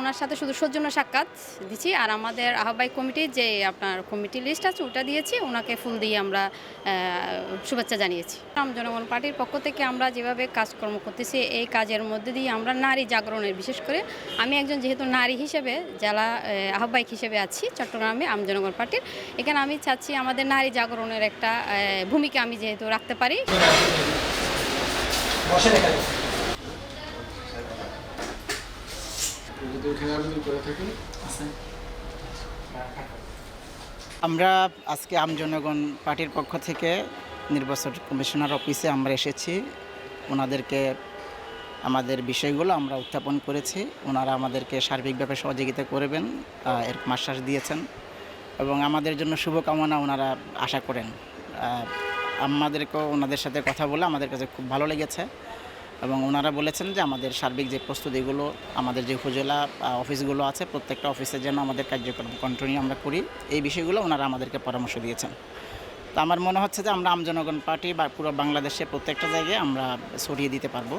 ওনার সাথে শুধু সৌজন্য সাক্ষাৎ দিচ্ছি। আর আমাদের আহ্বায়ক কমিটির যে আপনার কমিটি লিস্ট আছে, ওটা দিয়েছি। ওনাকে ফুল দিয়ে আমরা শুভেচ্ছা জানিয়েছি। আম জনগণ পার্টির পক্ষ থেকে আমরা যেভাবে কাজকর্ম করতেছি, এই কাজের মধ্যে দিয়ে আমরা নারী জাগরণের, বিশেষ করে আমি একজন যেহেতু নারী হিসেবে, জেলা আহ্বায়ক হিসেবে আছি চট্টগ্রামে, আম জনগণ পার্টির। এখানে আমি চাচ্ছি আমাদের নারী জাগরণের একটা ভূমিকা আমি যেহেতু রাখতে পারি। যদি ওখানে আবেদন করে থাকেন আমরা আজকে আম জনগণ পার্টির পক্ষ থেকে নির্বাচন কমিশনার অফিসে আমরা এসেছি। ওনাদেরকে আমাদের বিষয়গুলো আমরা উত্থাপন করেছি। ওনারা আমাদেরকে সার্বিকভাবে সহযোগিতা করবেন এর আশ্বাস দিয়েছেন। এবং আমাদের জন্য শুভকামনা ওনারা আশা করেন। আমাদেরকেও ওনাদের সাথে কথা বলে আমাদের কাছে খুব ভালো লেগেছে। এবং ওনারা বলেছেন যে আমাদের সার্বিক যে প্রস্তুতিগুলো, আমাদের যে উপজেলা অফিসগুলো আছে, প্রত্যেকটা অফিসে যেন আমাদের কার্যক্রম কন্টিনিউ আমরা করি। এই বিষয়গুলো ওনারা আমাদেরকে পরামর্শ দিয়েছেন। তো আমার মনে হচ্ছে যে আমরা আমজনগণ পার্টি বা পুরো বাংলাদেশে প্রত্যেকটা জায়গায় আমরা সরিয়ে দিতে পারব।